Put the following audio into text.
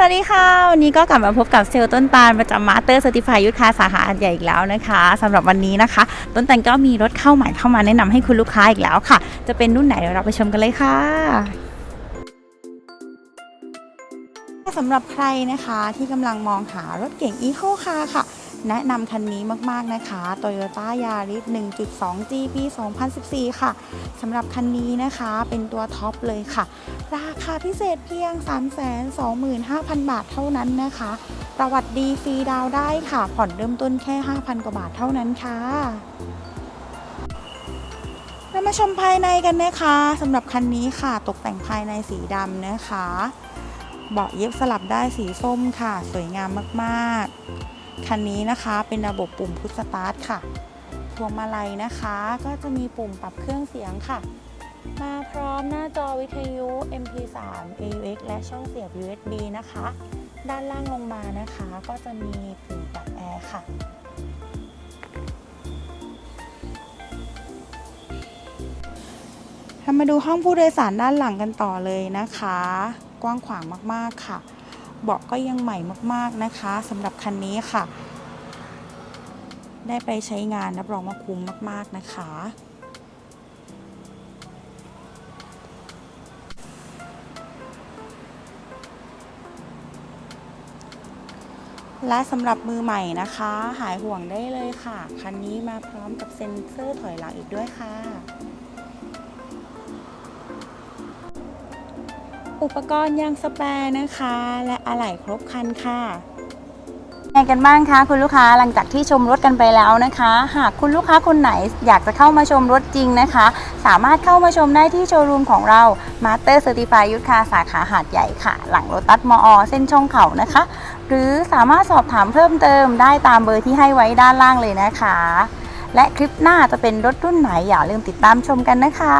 สวัสดีค่ะ วันนี้ก็กลับมาพบกับเซลล์ต้นตาลประจำมาสเตอร์เซอร์ติฟายยุทธคาสาขาอันใหญ่อีกแล้วนะคะสำหรับวันนี้นะคะ ต้นตาลก็มีรถเข้าใหม่เข้ามาแนะนำให้คุณลูกค้าอีกแล้วค่ะ จะเป็นรุ่นไหนเดี๋ยวเราไปชมกันเลยค่ะสำหรับใครนะคะที่กำลังมองหารถเก่ง Eco Car ค่ะ แนะนำคันนี้มากๆนะคะ Toyota Yaris 1.2G ปี2014 ค่ะสำหรับคันนี้นะคะเป็นตัวท็อปเลยค่ะ ราคาพิเศษเพียง 325,000 บาทเท่านั้นนะคะ ประวัติดีฟรีดาวได้ค่ะ ผ่อนเริ่มต้นแค่ 5,000 กว่าบาทเท่านั้นค่ะเรามาชมภายในกันนะคะสำหรับคันนี้ค่ะ ตกแต่งภายในสีดำนะคะ เบาะเย็บสลับได้สีส้มค่ะ สวยงามมากๆ คันนี้นะคะเป็นระบบปุ่มพุชสตาร์ทค่ะ พวงมาลัยนะคะ ก็จะมีปุ่มปรับเครื่องเสียงค่ะ มาพร้อมหน้าจอวิทยุ MP3 AUX และช่องเสียบ USB นะคะ ด้านล่างลงมานะคะ ก็จะมีปุ่มปรับแอร์ค่ะมาดูห้องผู้โดยสารด้านหลังกันต่อเลยนะคะ กว้างขวางมากๆค่ะ เบาะก็ยังใหม่มากๆนะคะสำหรับคันนี้ค่ะ ได้ไปใช้งานรับรองว่าคุ้มมาก ๆนะคะและสำหรับมือใหม่นะคะ หายห่วงได้เลยค่ะ คันนี้มาพร้อมกับเซ็นเซอร์ถอยหลังอีกด้วยค่ะ อุปกรณ์ยางสแปร์นะคะ และอะไหล่ครบครันค่ะไงกันบ้างคะคุณลูกค้าหลังจากที่ชมรถกันไปแล้วนะคะ หากคุณลูกค้าคนไหนอยากจะเข้ามาชมรถจริงนะคะ สามารถเข้ามาชมได้ที่โชว์รูมของเรา Master Certified ยุทธคาสาขาหาดใหญ่ค่ะ หลังโรตัสมอ เส้นช่องเขานะคะ หรือสามารถสอบถามเพิ่มเติมได้ตามเบอร์ที่ให้ไว้ด้านล่างเลยนะคะ และคลิปหน้าจะเป็นรถรุ่นไหนอย่าลืมติดตามชมกันนะคะ